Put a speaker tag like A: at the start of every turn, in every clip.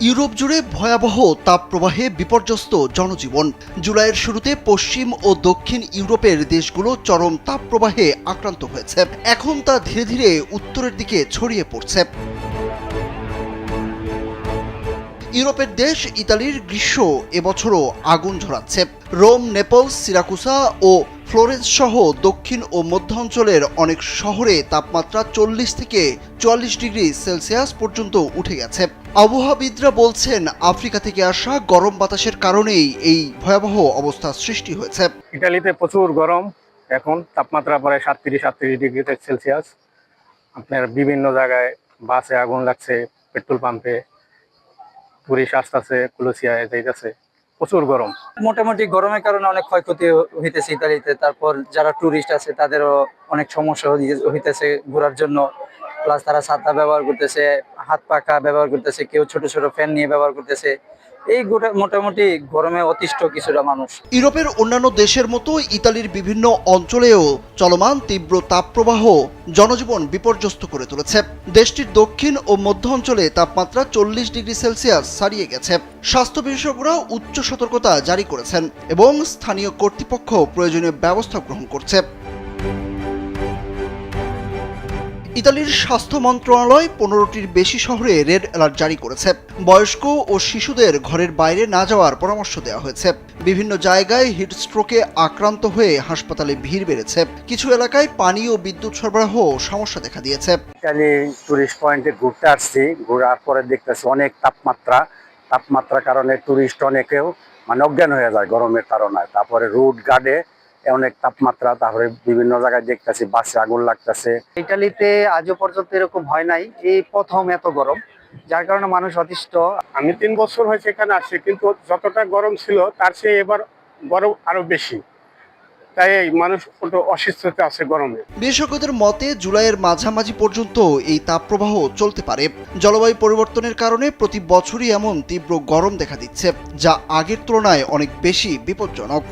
A: Europe জুড়ে ভয়াবহ তাপপ্রবাহে বিপর্যস্ত জনজীবন। জুলাইয়ের শুরুতে পশ্চিম ও দক্ষিণ ইউরোপের দেশগুলো চরম তাপপ্রবাহে আক্রান্ত হয়েছে। এখন তা ধীরে ধীরে উত্তরের দিকে ছড়িয়ে পড়ছে। ইউরোপের দেশ ইতালির গ্রীষ্ম এবছরও আগুন ঝরাচ্ছে। রোম নেপলস সিরাকুসা ও ফ্লোরেন্স সহ দক্ষিণ ও মধ্য অঞ্চলের অনেক শহরে তাপমাত্রা চল্লিশ থেকে চুয়াল্লিশ ডিগ্রি সেলসিয়াস পর্যন্ত উঠে গেছে। আবহাওয়াবিদরা বলছেন, আফ্রিকা থেকে আসা গরম বাতাসের কারণেই এই ভয়াবহ অবস্থা সৃষ্টি হয়েছে।
B: ইটালিতে প্রচুর গরম, এখন তাপমাত্রা প্রায় সাতত্রিশ সাতত্রিশ ডিগ্রি সেলসিয়াস। আপনার বিভিন্ন জায়গায় বাসে আগুন লাগছে, পেট্রোল পাম্পে টুরিস্ট আসতেছে, কুলসিয়ায় যাইতেছে। প্রচুর গরম।
C: মোটামুটি গরমের কারণে অনেক ক্ষয়ক্ষতি হইতেছে ইতালিতে। তারপর যারা টুরিস্ট আছে, তাদেরও অনেক সমস্যা হই- হইতেছে ঘোরার জন্য। প্লাস তারা ছাতা ব্যবহার করতেছে, হাত পাখা ব্যবহার করতেছে, কেউ ছোট ছোট ফ্যান নিয়ে ব্যবহার করতেছে। এই গোটা মোটামুটি গরমে অতিষ্ঠ কিছুটা মানুষ।
A: ইউরোপের অন্যান্য দেশের মতো ইতালির বিভিন্ন অঞ্চলেও চলমান তীব্র তাপপ্রবাহ জনজীবন বিপর্যস্ত করে তুলেছে। দেশটির দক্ষিণ ও মধ্য অঞ্চলে তাপমাত্রা চল্লিশ ডিগ্রি সেলসিয়াস ছাড়িয়ে গেছে। স্বাস্থ্য বিশেষজ্ঞরা উচ্চ সতর্কতা জারি করেছেন এবং স্থানীয় কর্তৃপক্ষ প্রয়োজনীয় ব্যবস্থা গ্রহণ করছে। ইতালির স্বাস্থ্য মন্ত্রণালয় পনেরোটির বেশি শহরে রেড অ্যালার্ট জারি করেছে। বয়স্ক ও শিশুদের ঘরের বাইরে না যাওয়ার পরামর্শ দেওয়া হয়েছে। বিভিন্ন জায়গায় হিট স্ট্রোকে আক্রান্ত হয়ে হাসপাতালে ভিড় বেড়েছে। কিছু এলাকায় পানি ও বিদ্যুৎ সরবরাহ সমস্যা দেখা দিয়েছে।
D: ইতালি টুরিস্ট পয়েন্টে ঘুরতে আসছি। ঘোরার পরে দেখতেছি অনেক তাপমাত্রা। তাপমাত্রার কারণে টুরিস্ট অনেকেও মানে অজ্ঞান হয়ে যায় গরমের কারণে তারপরে রোড গার্ডে অনেক তাপমাত্রা তারপরে বিভিন্ন জায়গায় দেখতেছি বাসে আগুন লাগতেছে।
E: ইটালিতে আজও পর্যন্ত এরকম হয় নাই। এই প্রথম এত গরম যার কারণে মানুষ অতিষ্ঠ।
B: আমি তিন বছর হয়েছে এখানে আসছি কিন্তু যতটা গরম ছিল তার চেয়ে এবার গরম আরও বেশি। তাই এই মানুষ অসুস্থতে আছে গরমে।
A: বিশেষজ্ঞদের মতে জুলাইয়ের মাঝামাঝি পর্যন্ত এই তাপপ্রবাহ চলতে পারে। জলবায়ু পরিবর্তনের কারণে প্রতি বছরই এমন তীব্র গরম দেখা দিচ্ছে যা আগের তুলনায় অনেক বেশি বিপজ্জনক।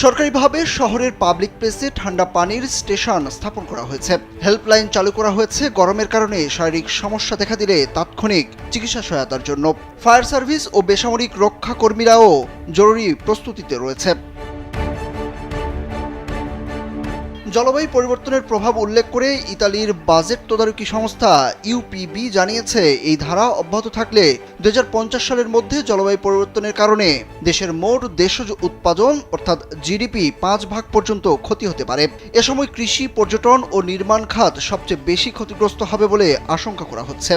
A: সরকারিভাবে শহরের পাবলিক প্লেসে ঠান্ডা পানির স্টেশন স্থাপন করা হয়েছে। হেল্পলাইন চালু করা হয়েছে গরমের কারণে শারীরিক সমস্যা দেখা দিলে তাৎক্ষণিক চিকিৎসা সহায়তার জন্য। ফায়ার সার্ভিস ও বেসামরিক রক্ষাকর্মীরাও জরুরি প্রস্তুতিতে রয়েছে। জলবায়ু পরিবর্তনের প্রভাব উল্লেখ করে ইতালির বাজেট তদারকি সংস্থা ইউপিবি জানিয়েছে, এই ধারা অব্যাহত থাকলে দু হাজার পঞ্চাশ সালের মধ্যে জলবায়ু পরিবর্তনের কারণে দেশের মোট দেশজ উৎপাদন, অর্থাৎ জিডিপি, পাঁচ ভাগ পর্যন্ত ক্ষতি হতে পারে। এ সময় কৃষি, পর্যটন ও নির্মাণ খাত সবচেয়ে বেশি ক্ষতিগ্রস্ত হবে বলে আশঙ্কা করা হচ্ছে।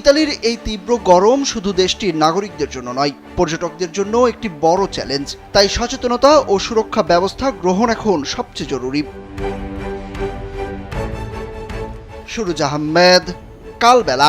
A: ইতালির এই তীব্র গরম শুধু দেশটির নাগরিকদের জন্য নয়, পর্যটকদের জন্য একটি বড় চ্যালেঞ্জ তাই সচেতনতা ও সুরক্ষা ব্যবস্থা গ্রহণ এখন সবচেয়ে জরুরি। সুরুজ আহমেদ, কালবেলা।